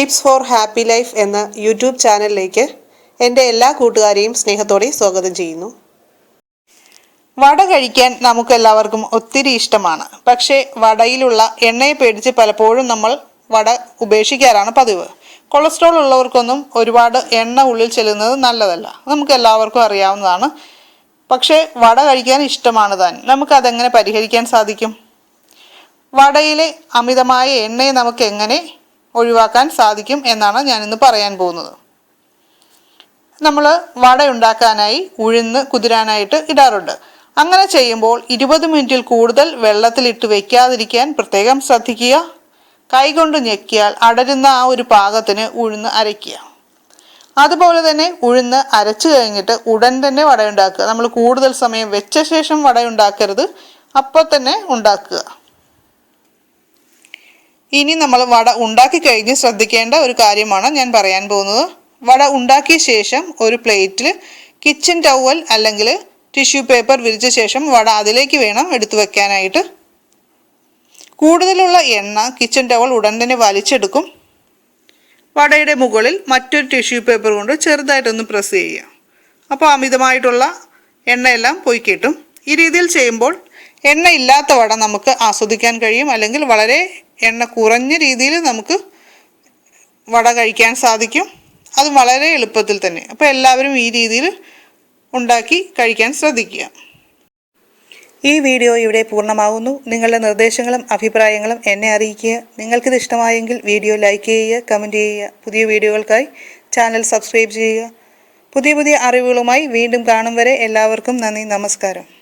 Tips for happy life എന്ന YouTube ചാനലിലേക്ക് എന്റെ എല്ലാ കൂട്ടുകാരെയും സ്നേഹത്തോടെ സ്വാഗതം ചെയ്യുന്നു. വട കഴിക്കാൻ നമുക്കെല്ലാവർക്കും ഒത്തിരി ഇഷ്ടമാണ്. പക്ഷേ വടയിലുള്ള എണ്ണയെ പേടിച്ച് പലപ്പോഴും നമ്മൾ വട ഉപേക്ഷിക്കാറാണ് പതിവ്. കൊളസ്ട്രോൾ ഉള്ളവർക്കൊന്നും ഒരുപാട് എണ്ണ ഉള്ളിൽ ചെല്ലുന്നത് നല്ലതല്ല. നമുക്ക് എല്ലാവർക്കും അറിയാവുന്നതാണ്. പക്ഷേ വട കഴിക്കാൻ ഇഷ്ടമാണ് താൻ. നമുക്ക് അതെങ്ങനെ പരിഹരിക്കാൻ സാധിക്കും? വടയിലെ അമിതമായ എണ്ണയെ നമുക്ക് എങ്ങനെ ഒഴിവാക്കാൻ സാധിക്കും എന്നാണ് ഞാനിന്ന് പറയാൻ പോകുന്നത്. നമ്മൾ വട ഉണ്ടാക്കാനായി ഉഴുന്ന് കുതിരാനായിട്ട് ഇടാറുണ്ട്. അങ്ങനെ ചെയ്യുമ്പോൾ ഇരുപത് മിനിറ്റിൽ കൂടുതൽ വെള്ളത്തിലിട്ട് വെക്കാതിരിക്കാൻ പ്രത്യേകം ശ്രദ്ധിക്കുക. കൈകൊണ്ട് ഞെക്കിയാൽ അടരുന്ന ആ ഒരു പാകത്തിന് ഉഴുന്ന് അരയ്ക്കുക. അതുപോലെ തന്നെ ഉഴുന്ന് അരച്ചു കഴിഞ്ഞിട്ട് ഉടൻ തന്നെ വടയുണ്ടാക്കുക നമ്മൾ കൂടുതൽ സമയം വെച്ച ശേഷം വടയുണ്ടാക്കരുത് അപ്പോൾ തന്നെ ഉണ്ടാക്കുക. ഇനി നമ്മൾ വട ഉണ്ടാക്കി കഴിഞ്ഞ് ശ്രദ്ധിക്കേണ്ട ഒരു കാര്യമാണ് ഞാൻ പറയാൻ പോകുന്നത്. വട ഉണ്ടാക്കിയ ശേഷം ഒരു പ്ലേറ്റിൽ കിച്ചൺ ടവൽ അല്ലെങ്കിൽ ടിഷ്യൂ പേപ്പർ വിരിച്ച ശേഷം വട അതിലേക്ക് വേണം എടുത്തു വെക്കാനായിട്ട്. കൂടുതലുള്ള എണ്ണ കിച്ചൺ ടവൽ ഉടൻ തന്നെ വലിച്ചെടുക്കും. വടയുടെ മുകളിൽ മറ്റൊരു ടിഷ്യൂ പേപ്പർ കൊണ്ട് ചെറുതായിട്ടൊന്ന് പ്രസ് ചെയ്യുക. അപ്പോൾ അമിതമായിട്ടുള്ള എണ്ണയെല്ലാം പോയി കിട്ടും. ഈ രീതിയിൽ ചെയ്യുമ്പോൾ എണ്ണയില്ലാത്ത വട നമുക്ക് ആസ്വദിക്കാൻ കഴിയും. അല്ലെങ്കിൽ വളരെ എണ്ണ കുറഞ്ഞ രീതിയിൽ നമുക്ക് വട കഴിക്കാൻ സാധിക്കും. അത് വളരെ എളുപ്പത്തിൽ തന്നെ. അപ്പോൾ എല്ലാവരും ഈ രീതിയിൽ ഉണ്ടാക്കി കഴിക്കാൻ ശ്രദ്ധിക്കുക. ഈ വീഡിയോ ഇവിടെ പൂർണമാകുന്നു നിങ്ങളുടെ നിർദ്ദേശങ്ങളും അഭിപ്രായങ്ങളും എന്നെ അറിയിക്കുക. നിങ്ങൾക്കിത് ഇഷ്ടമായെങ്കിൽ വീഡിയോ ലൈക്ക് ചെയ്യുക കമന്റ് ചെയ്യുക. പുതിയ വീഡിയോകൾക്കായി ചാനൽ സബ്സ്ക്രൈബ് ചെയ്യുക. പുതിയ പുതിയ അറിവുകളുമായി വീണ്ടും കാണും വരെ എല്ലാവർക്കും നന്ദി നമസ്കാരം.